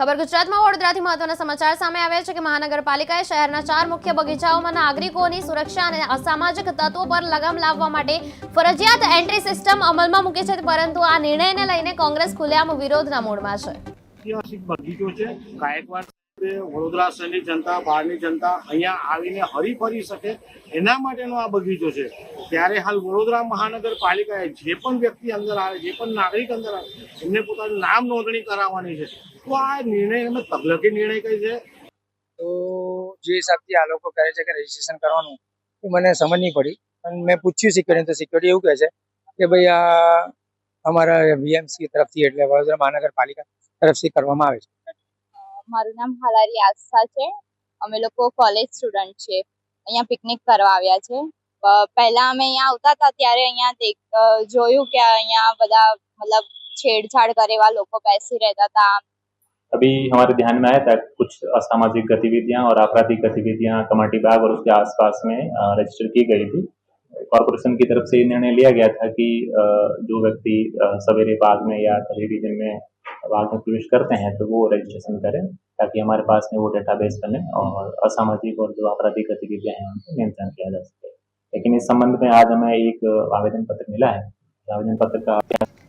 ખબર ગુજરાતમાં વડોદરાથી મહત્વના સમાચાર સામે આવ્યા છે કે મહાનગરપાલિકાએ શહેરના ચાર મુખ્ય બગીચાઓમાં નાગરિકોની સુરક્ષા અને અસામાજિક તત્વો પર લગામ લાવવા માટે ફરજિયાત એન્ટ્રી સિસ્ટમ અમલમાં મૂકી છે, પરંતુ આ નિર્ણયને લઈને કોંગ્રેસ ખુલ્લેઆમ વિરોધના મૂડમાં છે. વડોદરા શહેરની જનતા, બહારની જનતા અહીંયા આવીને હરી ફરી શકે એના માટેનો આ બગીચો છે. ત્યારે હાલ વડોદરા મહાનગરપાલિકાએ જે પણ વ્યક્તિ અંદર આવે, જે પણ નાગરિક અંદર આવે, એમને પોતાનું નામ નોંધણી કરાવવાની છે. તો આ નિર્ણય અમે તબલકી નિર્ણય કહી છે? તો જે હિસાબથી આ લોકો કહે છે કે રજીસ્ટ્રેશન કરવાનું, એ મને સમજ નહીં પડી. પણ મેં પૂછ્યું સિક્યોરિટી તો સિક્યોરિટી એવું કહે છે કે ભાઈ આ અમારા વીએમસી તરફથી એટલે વડોદરા મહાનગરપાલિકા તરફથી કરવામાં આવે છે. મારું નામ હાલારી આસ્થા છે અમે લોકો કોલેજ સ્ટુડન્ટ છે અહીંયા પિકનિક કરવા આવ્યા છે અ, પહેલા અમે અહીંયા આવતા હતા ત્યારે અહીંયા દેખ અ, જોયું કે અહીંયા બધા મતલબ છેડછાડ કરે એવા લોકો બેસી રહેતા હતા अभी हमारे ध्यान में आया था कुछ असामाजिक गतिविधियां और आपराधिक गतिविधियां कमाटी बाग और उसके आसपास में अ, रजिस्टर की गई थी कॉरपोरेशन की तरफ से ये निर्णय लिया गया था कि अ, जो व्यक्ति अ, सवेरे बाग में या कभी भी दिन में बाग में प्रवेश करते हैं तो वो रजिस्ट्रेशन करें ताकि हमारे पास में वो डेटाबेस बने और असामाजिक और जो आपराधिक गतिविधियाँ हैं उनको नियंत्रण किया जा सके। लेकिन इस संबंध में आज हमें एक आवेदन पत्र मिला है। आवेदन पत्र का